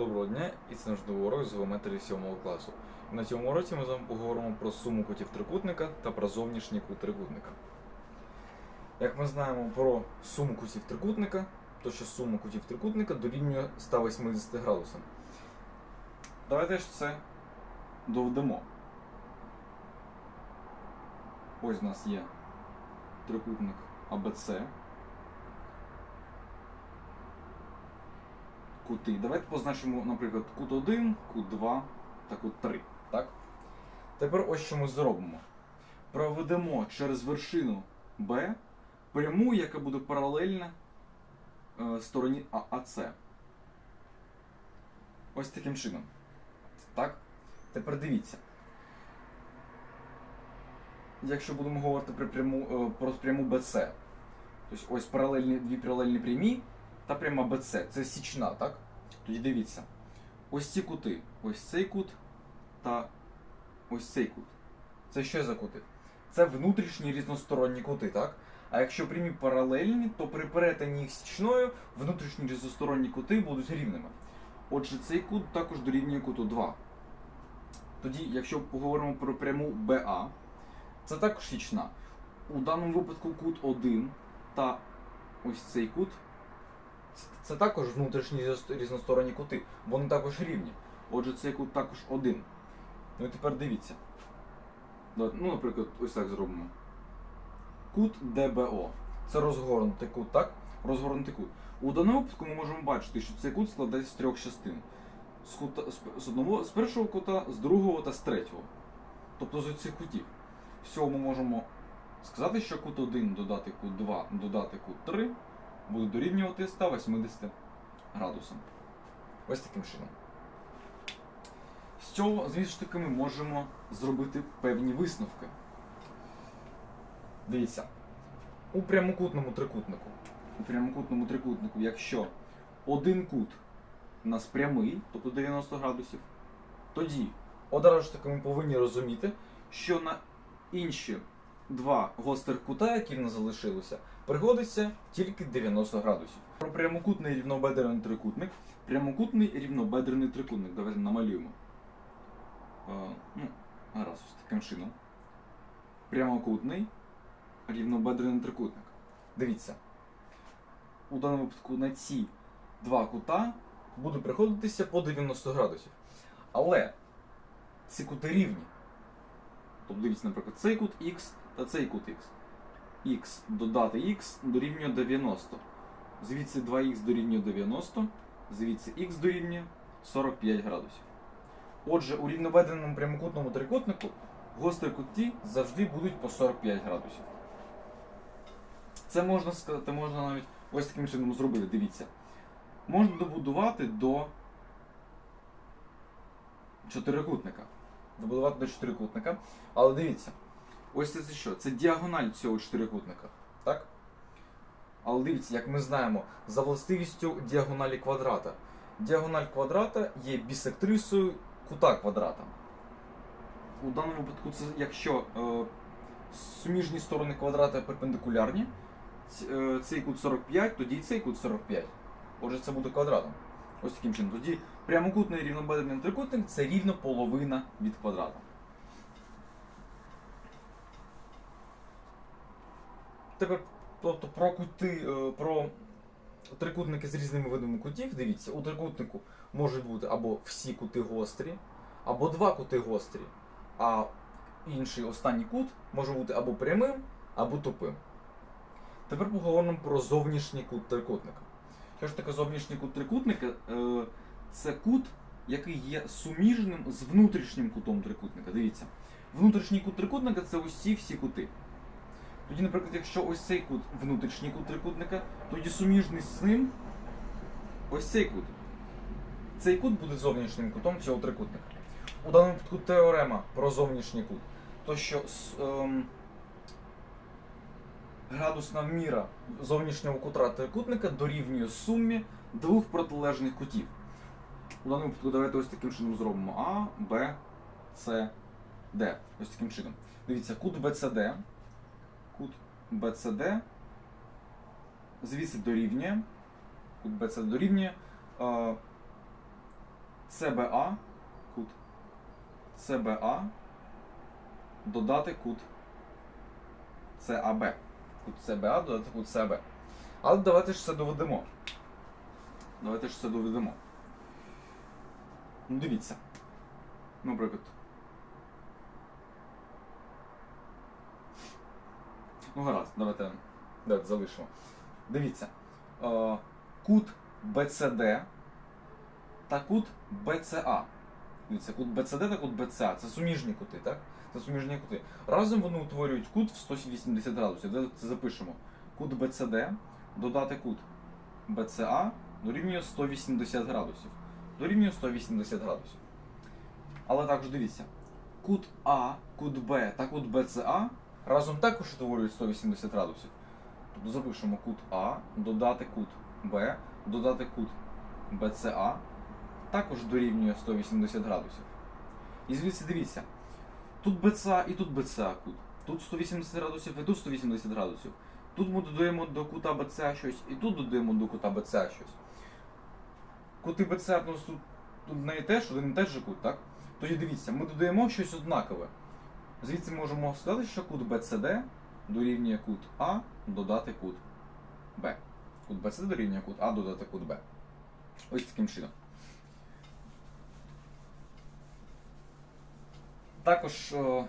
Доброго дня, і це наш новий урок з геометрії 7 класу. На цьому уроці ми з вами поговоримо про суму кутів трикутника та про зовнішній кут трикутника. Як ми знаємо про суму кутів трикутника, то що сума кутів трикутника дорівнює 180 градусам. Давайте ж це доведемо. Ось у нас є трикутник АБЦ. Кути. Давайте позначимо, наприклад, кут 1, кут 2 та кут 3. Так? Тепер ось що ми зробимо. Проведемо через вершину B пряму, яка буде паралельна е, стороні А- АЦ. Ось таким чином. Так? Тепер дивіться. Якщо будемо говорити про пряму, е, про пряму BC, тобто ось паралельні, дві паралельні прямі та пряма BC. Це січна, так? Тоді дивіться. Ось ці кути. Ось цей кут та ось цей кут. Це що за кути? Це внутрішні різносторонні кути, так? А якщо прямі паралельні, то при перетині їх січною внутрішні різносторонні кути будуть рівними. Отже, цей кут також дорівнює куту 2. Тоді, якщо поговоримо про пряму BA, це також січна. У даному випадку кут 1 та ось цей кут це- також внутрішні різносторонні кути. Вони також рівні. Отже, цей кут також один. Ну і тепер дивіться. Ну, наприклад, ось так зробимо. Кут ДБО. Це розгорнутий кут, так? Розгорнутий кут. У даному випадку ми можемо бачити, що цей кут складається з трьох частин. З, кута, з, з, одного, з першого кута, з другого та з третього. Тобто з цих кутів. Всього ми можемо сказати, що кут 1 додати кут 2, додати кут 3 буде дорівнювати 180 градусам. Ось таким чином. З цього, звісно ж таки, ми можемо зробити певні висновки. Дивіться, у прямокутному трикутнику, у прямокутному трикутнику, якщо один кут у нас прямий, тобто 90 градусів, тоді одразу ж таки ми повинні розуміти, що на інші два гострих кута, які в нас залишилися, приходиться тільки 90 градусів. Про прямокутний рівнобедрений трикутник. Прямокутний рівнобедрений трикутник. Давайте намалюємо. Е, ну, гаразд, ось таким чином. Прямокутний рівнобедрений трикутник. Дивіться. У даному випадку на ці два кута буде приходитися по 90 градусів. Але ці кути рівні. Тобто дивіться, наприклад, цей кут Х та цей кут Х. Х додати Х дорівнює 90. Звідси 2х дорівнює 90, звідси х дорівнює 45 градусів. Отже, у рівноведеному прямокутному трикутнику гострі куті завжди будуть по 45 градусів. Це можна сказати, можна навіть ось таким чином зробити. Дивіться. Можна добудувати до чотирикутника. Добудувати до чотирикутника. Але дивіться, ось це що? Це діагональ цього чотирикутника. Так? Але дивіться, як ми знаємо, за властивістю діагоналі квадрата. Діагональ квадрата є бісектрисою кута квадрата. У даному випадку, це якщо е, суміжні сторони квадрата перпендикулярні, е, цей кут 45, тоді і цей кут 45. Отже, це буде квадратом. Ось таким чином. Тоді прямокутний рівнобедрений трикутник це рівно половина від квадрата. Тепер, тобто про кути, е, про трикутники з різними видами кутів, дивіться, у трикутнику можуть бути або всі кути гострі, або два кути гострі, а інший останній кут може бути або прямим, або тупим. Тепер поговоримо про зовнішній кут трикутника. Що ж таке зовнішній кут трикутника? Е, Це кут, який є суміжним з внутрішнім кутом трикутника. Дивіться, внутрішній кут трикутника це усі всі кути. Тоді, наприклад, якщо ось цей кут внутрішній кут трикутника, тоді суміжний з ним ось цей кут. Цей кут буде зовнішнім кутом цього трикутника. У даному випадку теорема про зовнішній кут, то що ем, градусна міра зовнішнього кута трикутника дорівнює сумі двох протилежних кутів. У даному випадку давайте ось таким чином зробимо А, Б, С, Д. Ось таким чином. Дивіться, кут кут BCD звідси дорівнює. Кут BCD дорівнює CBA, кут CBA, додати кут CAB. Кут CBA, додати кут CAB. Але давайте ж це доведемо. Давайте ж це доведемо. Ну, дивіться. Наприклад. Ну, гаразд, давайте, давайте залишимо. Дивіться. Е, кут BCD та кут BCA. Дивіться, кут BCD та кут BCA. Це суміжні кути, так? Це суміжні кути. Разом вони утворюють кут в 180 градусів. Це запишемо. Кут BCD додати кут BCA дорівнює 180 градусів. Дорівнює 180 градусів. Але також дивіться, кут А, кут Б та кут BCA разом також утворюють 180 градусів. Тобто запишемо кут А, додати кут Б, додати кут BCA, також дорівнює 180 градусів. І звідси дивіться, тут BCA і тут BCA кут. Тут 180 градусів і тут 180 градусів. Тут ми додаємо до кута BCA щось, і тут додаємо до кута BCA щось. Кути ну, тут, тут не теж, один і теж же кут, так? Тоді дивіться, ми додаємо щось однакове. Звідси можемо сказати, що кут BCD дорівнює кут А додати кут Б. Кут BCD дорівнює кут А додати кут Б. Ось таким чином. Також е,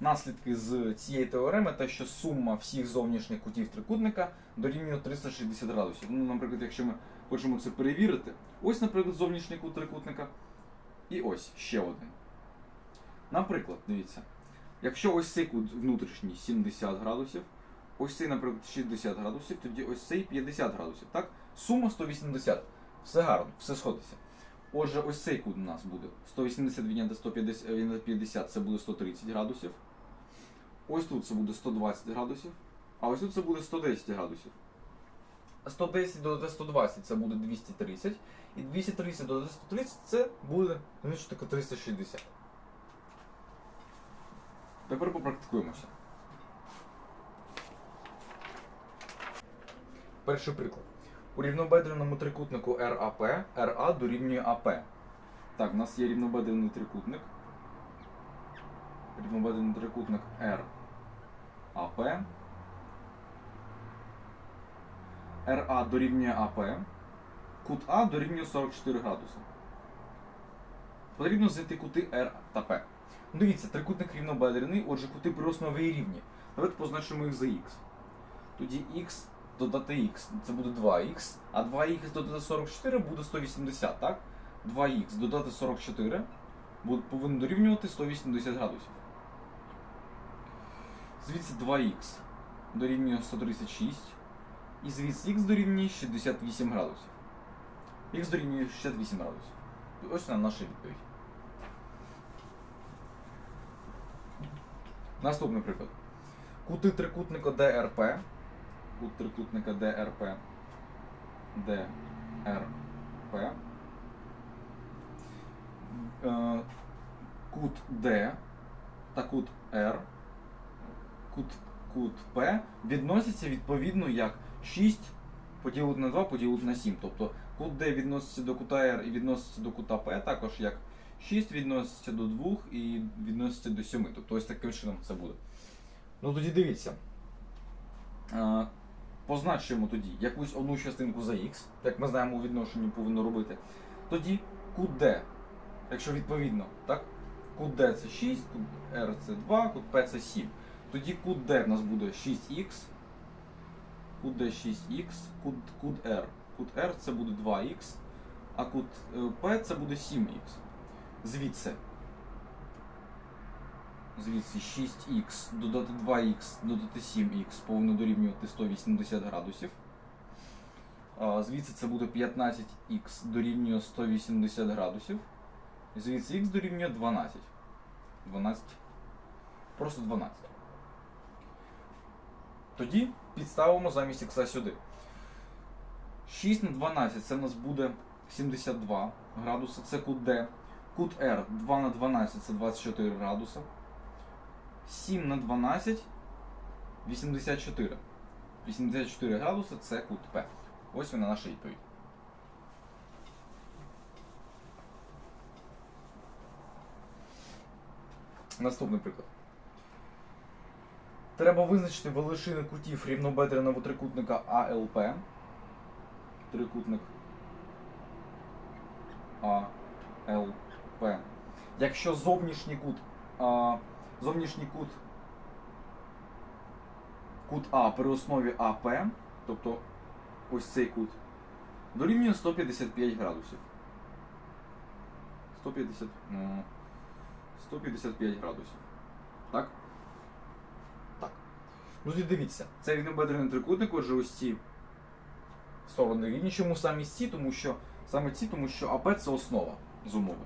наслідки з цієї теореми те, що сума всіх зовнішніх кутів трикутника дорівнює 360 градусів. Ну, наприклад, якщо ми хочемо це перевірити, ось, наприклад, зовнішній кут трикутника, і ось ще один. Наприклад, дивіться, якщо ось цей кут внутрішній 70 градусів, ось цей, наприклад, 60 градусів, тоді ось цей 50 градусів. Так? Сума 180. Все гарно, все сходиться. Отже, ось цей кут у нас буде 180 відняти 150, е, 50 це буде 130 градусів. Ось тут це буде 120 градусів, а ось тут це буде 110 градусів. 110 додати 120 це буде 230. І 230 додати 130 це буде ну, що таке 360. Тепер попрактикуємося. Перший приклад. У рівнобедреному трикутнику РАП РА дорівнює АП. Так, у нас є рівнобедрений трикутник. Рівнобедрений трикутник РАП. РА дорівнює АП. Кут А дорівнює 44 градуси. Потрібно знайти кути R та P. Ну, Дивіться, трикутник рівнобедрений, отже, кути приоснові рівні. Давайте позначимо їх за х. Тоді х додати х, це буде 2х, а 2х додати 44 буде 180, так? 2х додати 44 буде, повинен дорівнювати 180 градусів. Звідси 2х дорівнює 136, і звідси х дорівнює 68 градусів. Х дорівнює 68 градусів. Ось вона наша відповідь. Наступний приклад. Кути трикутника ДРП. Кут трикутника ДРП. ДРП. Е, Кут Д та кут Р. Кут, кут П відносяться відповідно як 6 поділити на 2 поділити на 7. Тобто кут D відноситься до кута R і відноситься до кута P, також як 6 відноситься до 2 і відноситься до 7. Тобто ось таким чином це буде. Ну тоді дивіться. Е, Позначуємо тоді якусь одну частинку за Х, як ми знаємо у відношенні повинно робити. Тоді кут D, якщо відповідно, так? Кут D це 6, кут R це 2, кут P це 7. Тоді кут D в нас буде 6х, кут D 6х, кут, кут R. Кут R це буде 2х, а кут е, P це буде 7х. Звідси. Звідси 6х додати 2х, додати 7х повинно дорівнювати 180 градусів. Звідси це буде 15х дорівнює 180 градусів. Звідси х дорівнює 12. 12. Просто 12. Тоді підставимо замість х сюди. 6 на 12 це в нас буде 72 градуси, це кут D. Кут R 2 на 12 це 24 градуса. 7 на 12 84. 84 градуси це кут P. Ось вона наша відповідь. Наступний приклад. Треба визначити величини кутів рівнобедреного трикутника АЛП. Трикутник АЛП. Якщо зовнішній кут, а, зовнішній кут, кут А при основі АП, тобто ось цей кут, дорівнює 155 градусів. 150, ну, 155 градусів. Так? Так. Ну дивіться, це рівнобедрений трикутник, отже, ось ці сторони рівні. Чому саме ці? Тому що саме ці, тому що АП це основа з умови.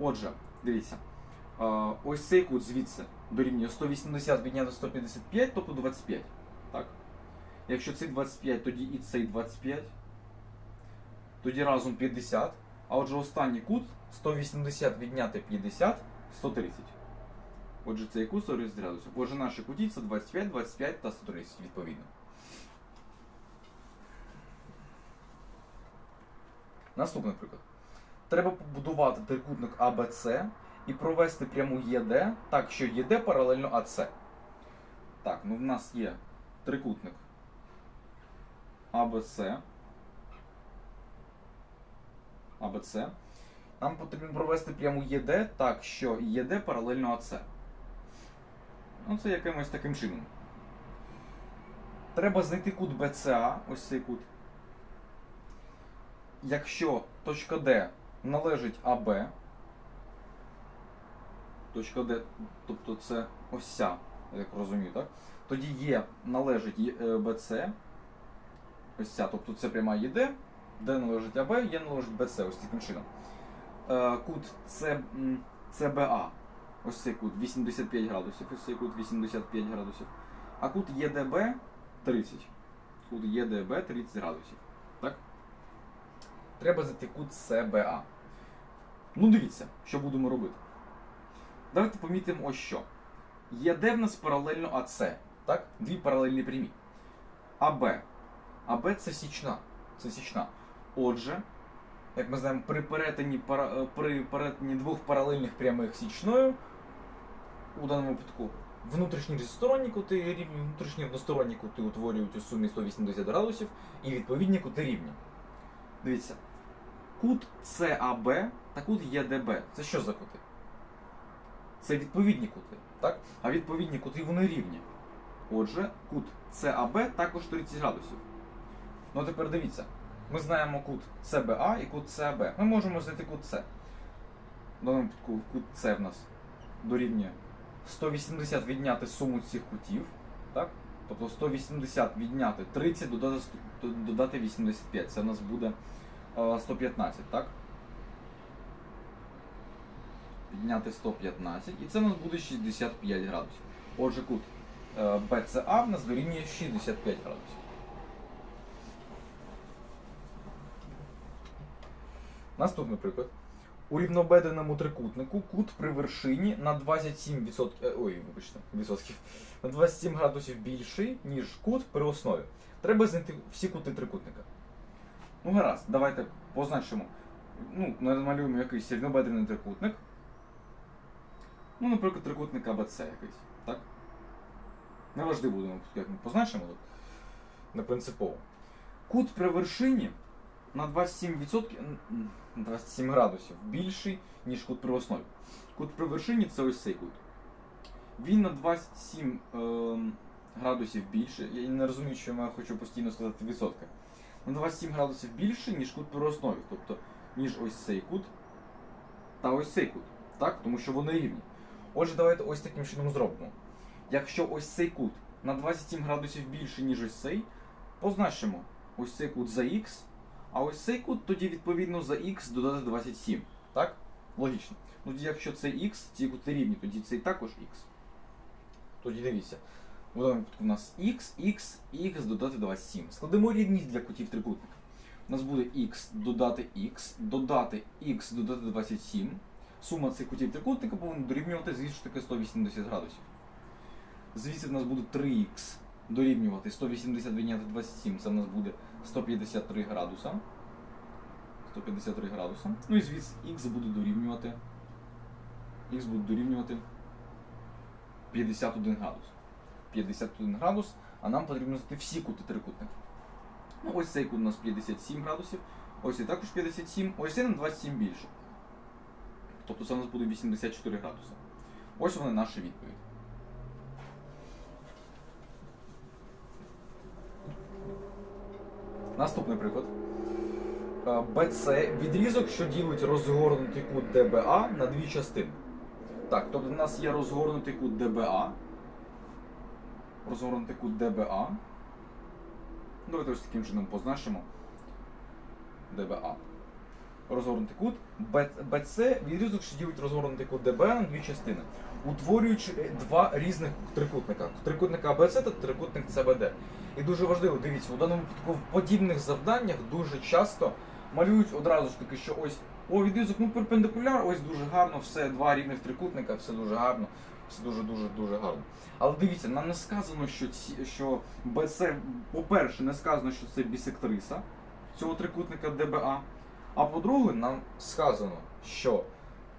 Отже, дивіться, е, ось цей кут звідси дорівнює 180 відняти 155, тобто 25. Так? Якщо цей 25, тоді і цей 25. Тоді разом 50. А отже, останній кут 180 відняти 50 130. Отже, цей кут 130 градусів. Отже, наші куті це 25, 25 та 130 відповідно. Наступний приклад. Треба побудувати трикутник ABC і провести пряму ЄД так, що ЄД паралельно АЦ. Так, ну в нас є трикутник ABC. АБЦ. Нам потрібно провести пряму ЄД так, що ЄД паралельно АЦ. Ну, це якимось таким чином. Треба знайти кут БЦА, ось цей кут. Якщо точка Д належить АБ, точка Д, тобто це ось ця, я так розумію, так? Тоді Є належить е, БЦ, ось ця, тобто це пряма ЄД, Д належить АБ, Є належить БЦ, ось таким чином. Е, Кут ЦБА, ось цей кут 85 градусів, ось цей кут 85 градусів. А кут ЄДБ 30. Кут ЄДБ 30 градусів. Так? Треба знайти кут СБА. Ну дивіться, що будемо робити. Давайте помітимо ось що. ЄД в нас паралельно АЦ. Так? Дві паралельні прямі. АБ. АБ це січна. Це січна. Отже, як ми знаємо, при перетині, е, при перетині двох паралельних прямих січною, у даному випадку, внутрішні різносторонні кути рівні, внутрішні односторонні кути утворюють у сумі 180 градусів і відповідні кути рівні. Дивіться, кут САБ та кут ЄДБ. Це що за кути? Це відповідні кути, так? А відповідні кути вони рівні. Отже, кут САБ також 30 градусів. Ну тепер дивіться. Ми знаємо кут СБА і кут САБ. Ми можемо знайти кут С. В даному випадку кут С в нас дорівнює 180 відняти суму цих кутів. Так? Тобто 180 відняти 30, додати, додати 85. Це в нас буде 115, так? Відняти 115. І це в нас буде 65 градусів. Отже, кут е, БЦА в нас дорівнює 65 градусів. Наступний приклад. У рівнобедреному трикутнику кут при вершині на 27%, е, ой, вибачте, відсотків, на 27 градусів більший, ніж кут при основі. Треба знайти всі кути трикутника. Ну гаразд, давайте позначимо. Ну, намалюємо якийсь рівнобедрений трикутник. Ну, наприклад, трикутник АБЦ якийсь, так? Неважливо будемо, як ми позначимо. Не принципово. Кут при вершині на 27%, м, м, на 27 градусів більший, ніж кут при основі. Кут при вершині це ось цей кут. Він на 27 ем, градусів більше. Я не розумію, що я хочу постійно сказати відсотка. На 27 градусів більше, ніж кут при. Тобто, ніж ось цей кут та ось цей кут. Так? Тому що вони рівні. Отже, давайте ось таким чином зробимо. Якщо ось цей кут на 27 градусів більше, ніж ось цей, позначимо ось цей кут за х, а ось цей кут тоді відповідно за х додати 27. Так? Логічно. Ну тоді якщо це х, ці кути рівні, тоді цей також х. Тоді дивіться. Випадку у нас х, х, х додати 27. Складемо рівність для кутів трикутника. У нас буде х додати х, додати х додати 27. Сума цих кутів трикутника повинна дорівнювати, звісно ж таки, 180 градусів. Звідси в нас буде 3х дорівнювати 180 відняти 27, це в нас буде 153 градуса. 153 градуса. Ну і звідси х буде дорівнювати. Х буде дорівнювати 51 градус. 51 градус, а нам потрібно знайти всі кути трикутника. Ну, ось цей кут у нас 57 градусів, ось і також 57, ось цей на 27 більше. Тобто це у нас буде 84 градуси. Ось вони наші відповіді. Наступний приклад. Е, BC відрізок, що ділить розгорнутий кут DBA на дві частини. Так, тобто у нас є розгорнутий кут DBA. Розгорнутий кут DBA. Давайте ось таким чином позначимо. DBA. Розгорнутий кут. Б- BC відрізок, що ділить розгорнутий кут DBA на дві частини, утворюючи е, два різних трикутника. Трикутника ABC та трикутник CBD. І дуже важливо, дивіться, у даному випадку в подібних завданнях дуже часто малюють одразу ж таки, що ось о, відрізок ну перпендикуляр, ось дуже гарно, все, два рівних трикутника, все дуже гарно, все дуже дуже гарно. Але дивіться, нам не сказано, що ці що BC, по-перше, не сказано, що це бісектриса цього трикутника DBA. А по-друге, нам сказано, що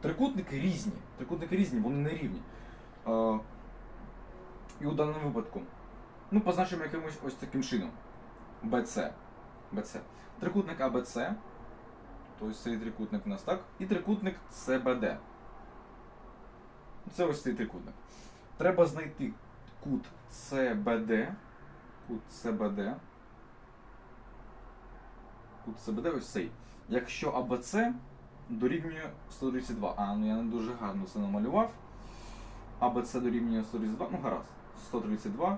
трикутники різні. Трикутники різні, вони не рівні. Е, і у даному випадку Ну, позначимо якимось ось таким чином. BC. BC. Трикутник ABC. Тобто цей трикутник у нас так. І трикутник CBD. Це ось цей трикутник. Треба знайти кут CBD. Кут CBD. Кут CBD ось цей. Якщо ABC дорівнює 132. А, ну я не дуже гарно це намалював. ABC дорівнює 132. Ну гаразд. 132.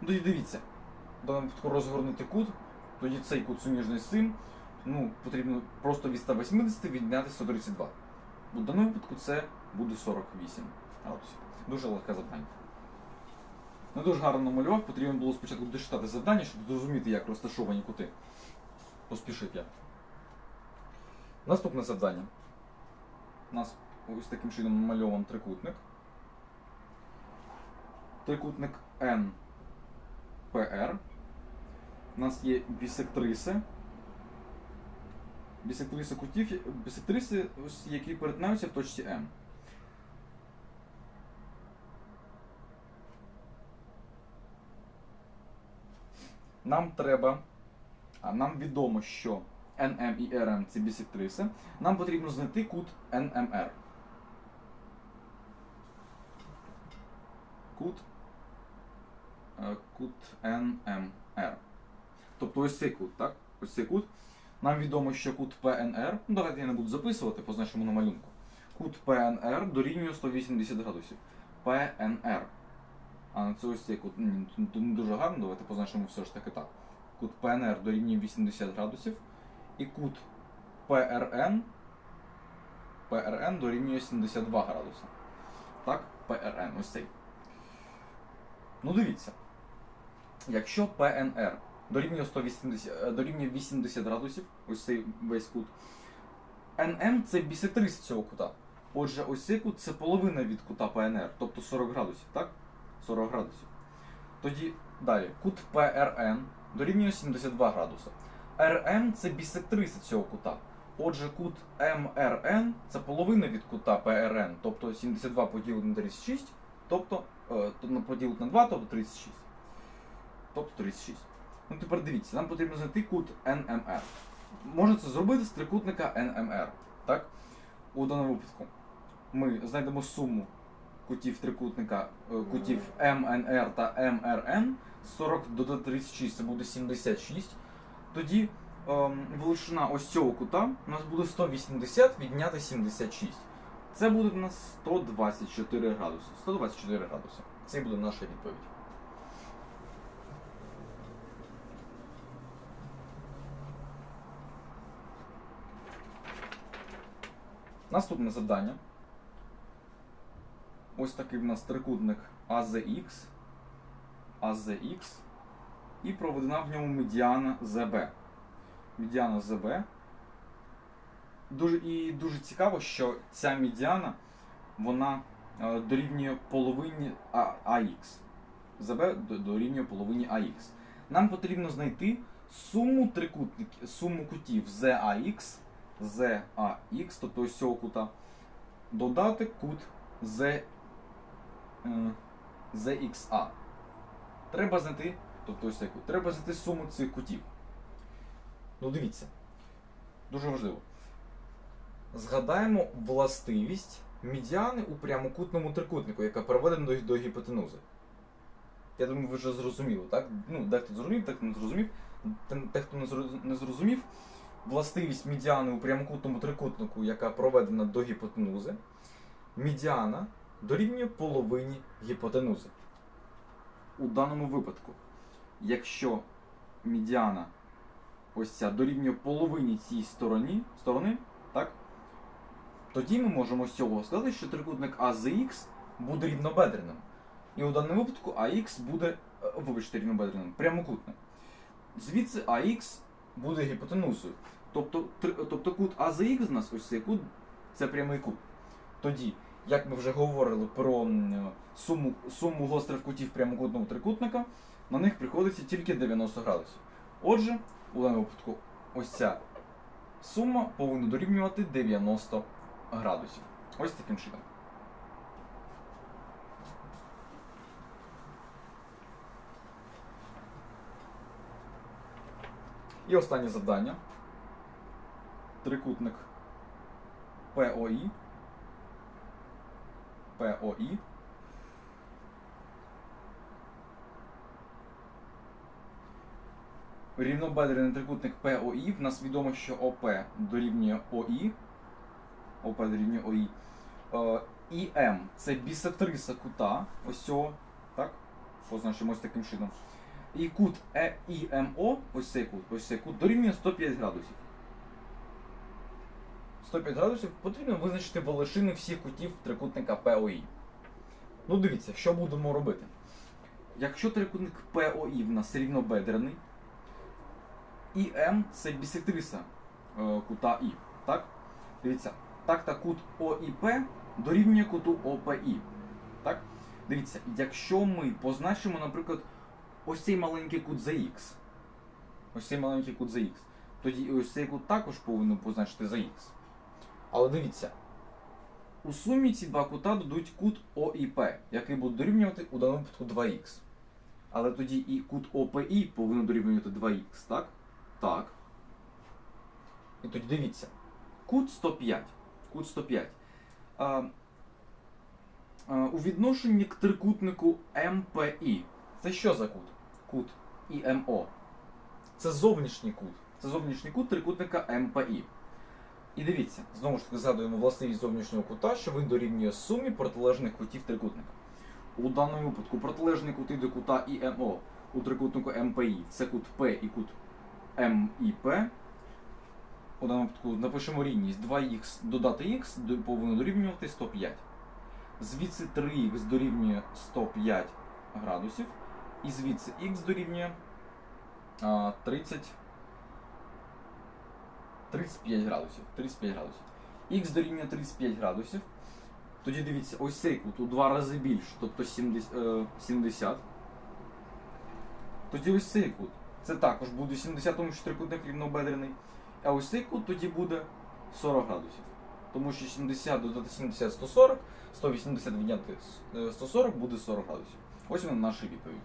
Ну, Тоді дивіться, даному випадку розгорнути кут, тоді цей кут суміжний з цим, ну, потрібно просто від 180 відняти 132. Бо в даному випадку це буде 48 градусів. Дуже легке завдання. Не дуже гарно намалював, потрібно було спочатку дочитати завдання, щоб зрозуміти, як розташовані кути. Поспішив я. Наступне завдання. У нас ось таким чином намальований трикутник. Трикутник PR. У нас є бісектриси. Бісектриси кутів, бісектриси, які перетинаються в точці М. Нам треба, а нам відомо, що NM і RM це бісектриси. Нам потрібно знайти кут NMR. Кут е, кут NMR. Тобто ось цей кут, так? Ось цей кут. Нам відомо, що кут PNR, ну давайте я не буду записувати, позначимо на малюнку. Кут PNR дорівнює 180 градусів. PNR. А ну, це ось цей кут. Ні, не дуже гарно, давайте позначимо все ж таки так. Кут PNR дорівнює 80 градусів. І кут PRN. PRN дорівнює 72 градуси. Так, PRN, ось цей. Ну дивіться, якщо PNR дорівнює 180, е, дорівнює 80 градусів, ось цей весь кут, NM це бісектриса цього кута. Отже, ось цей кут це половина від кута PNR, тобто 40 градусів, так? 40 градусів. Тоді далі, кут PRN дорівнює 72 градуси. RM це бісектриса цього кута. Отже, кут MRN це половина від кута PRN, тобто 72 поділити на 36, тобто е, на- поділити на 2, тобто 36. Тобто 36. Ну тепер дивіться, нам потрібно знайти кут NMR. Можна це зробити з трикутника NMR. Так? У даному випадку ми знайдемо суму кутів трикутника, е, кутів MNR та MRN. 40 додати 36 це буде 76. Тоді ем, величина ось цього кута у нас буде 180 відняти 76. Це буде у нас 124 градуси. 124 градуси. Це буде наша відповідь. Наступне завдання. Ось такий в нас трикутник AZX. AZX. І проведена в ньому медіана ZB. Медіана ZB. Дуже, і дуже цікаво, що ця медіана вона е, дорівнює половині AX. До- дорівнює половині AX. Нам потрібно знайти суму трикутників, суму кутів ZAX, ZAX, тобто ось цього кута, додати кут ZX. Е, ZXA. Треба знайти, тобто ось кут, треба знайти суму цих кутів. Ну дивіться, дуже важливо. Згадаємо властивість медіани у прямокутному трикутнику, яка переведена до, до гіпотенузи. Я думаю, ви вже зрозуміли, так? Ну, дехто зрозумів, дехто не зрозумів. Дехто не зрозумів. Властивість медіани у прямокутному трикутнику, яка проведена до гіпотенузи. Медіана дорівнює половині гіпотенузи. У даному випадку, якщо медіана ось ця дорівнює половині цієї стороні, сторони, так? Тоді ми можемо з цього сказати, що трикутник АЗХ буде рівнобедреним. І у даному випадку АХ буде, е, вибачте, рівнобедреним, прямокутним. Звідси АХ буде гіпотенузою. Тобто, три- тобто кут АЗХ у нас, ось цей кут, це прямий кут. Тоді, як ми вже говорили про суму, суму гострих кутів прямокутного трикутника, на них приходиться тільки 90 градусів. Отже, у даному випадку ось ця сума повинна дорівнювати 90 градусів. Ось таким чином. І останнє завдання. Трикутник POI. POI. Рівнобедрений трикутник POI. В нас відомо, що ОП дорівнює ОІ. ОП дорівнює ОІ. Е, І М це бісектриса кута. Ось цього. Так? Позначимо таким чином. І кут ЕІМО, ось цей кут, ось цей кут дорівнює 105 градусів. 105 градусів потрібно визначити величини всіх кутів трикутника POI. Ну дивіться, що будемо робити. Якщо трикутник POI в нас рівнобедрений, і М це бісектриса е, кута І. Так? Дивіться, так та кут ОІП дорівнює куту ОПІ. Так? Дивіться, якщо ми позначимо, наприклад, ось цей маленький кут за Х. Ось цей маленький кут за Х. Тоді ось цей кут також повинен позначити за Х. Але дивіться, у сумі ці два кута дадуть кут ОІП, який буде дорівнювати у даному випадку 2х. Але тоді і кут ОПІ повинен дорівнювати 2х, так? Так. І тоді дивіться. Кут 105. Кут 105. А, а, у відношенні к трикутнику МПІ. Це що за кут? Кут ІМО. Це зовнішній кут. Це зовнішній кут трикутника МПІ. І дивіться, знову ж таки згадуємо властивість зовнішнього кута, що він дорівнює сумі протилежних кутів трикутника. У даному випадку протилежні кути до кута ІМО у трикутнику МПІ це кут П і кут МІП. У даному випадку напишемо рівність 2х додати х повинно дорівнювати 105. Звідси 3х дорівнює 105 градусів. І звідси х дорівнює а, 30, 35 градусів. 35 градусів. Х дорівнює 35 градусів. Тоді дивіться, ось цей кут у два рази більше, тобто 70. е, 70. Тоді ось цей кут. Це також буде 70, тому що трикутник рівнобедрений. А ось цей кут тоді буде 40 градусів. Тому що 70 додати 70 140, 180 відняти е, 140 буде 40 градусів. Ось вона наша відповідь.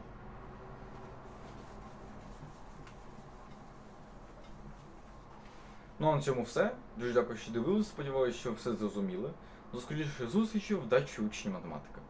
Ну а на цьому все. Дуже дякую, що дивилися. Сподіваюся, що все зрозуміли. До скорішої зустрічі в дачі учні математика.